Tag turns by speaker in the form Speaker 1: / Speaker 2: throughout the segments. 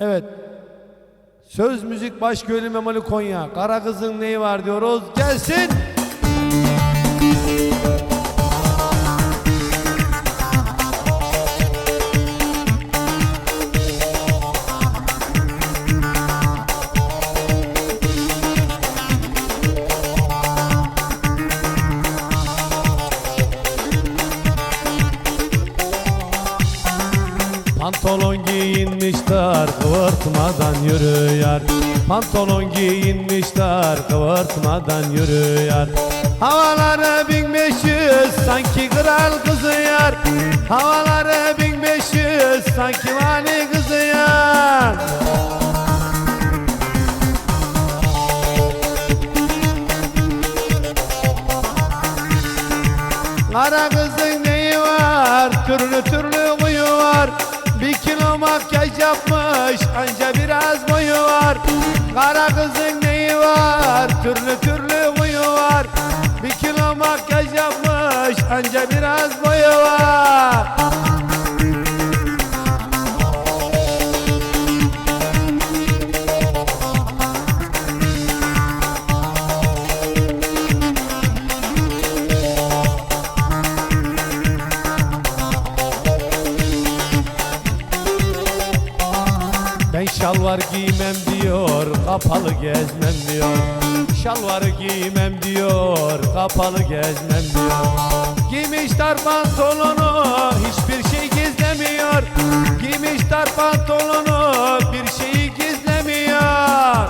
Speaker 1: Evet. Söz müzik baş gölü Memoli Konya. Kara kızın neyi var diyoruz. Gelsin. Pantolon giyinmişler kıvırtmadan yürüyor Pantolon giyinmişler kıvırtmadan yürüyor Havaları 1500 sanki kral kızıyor Havaları 1500 sanki vali kızıyor Kara kızın neyi var? Türlü türlü huyu var. Bir kilo makyaj yapmış anca biraz boyu var. Kara kızın neyi var? Türlü türlü huyu var. Bir kilo makyaj yapmış anca biraz boyu şalvar giymem diyor, kapalı gezmem diyor. Şalvarı giymem diyor, kapalı gezmem diyor. Giymiş dar pantolonu, hiçbir şey gizlemiyor. Giymiş dar pantolonu, bir şeyi gizlemiyor.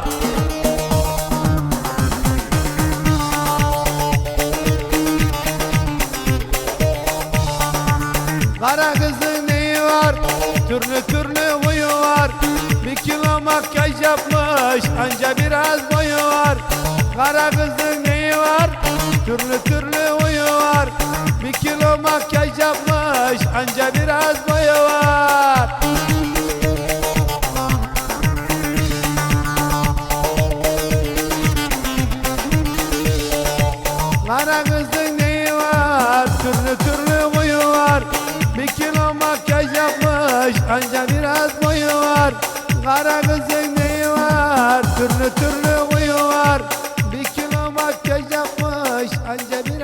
Speaker 1: Kara kızın neyi var? Türlü türlü makyaj yapmış anca biraz boyu var. Kara kızın neyi var? Türlü türlü huyu var. Bir kilo makyaj yapmış anca biraz boyu var. Kara kızın Kara kızın neyi var? Türlü türlü huyu var. Bir kilo makyaj yapmış anca bir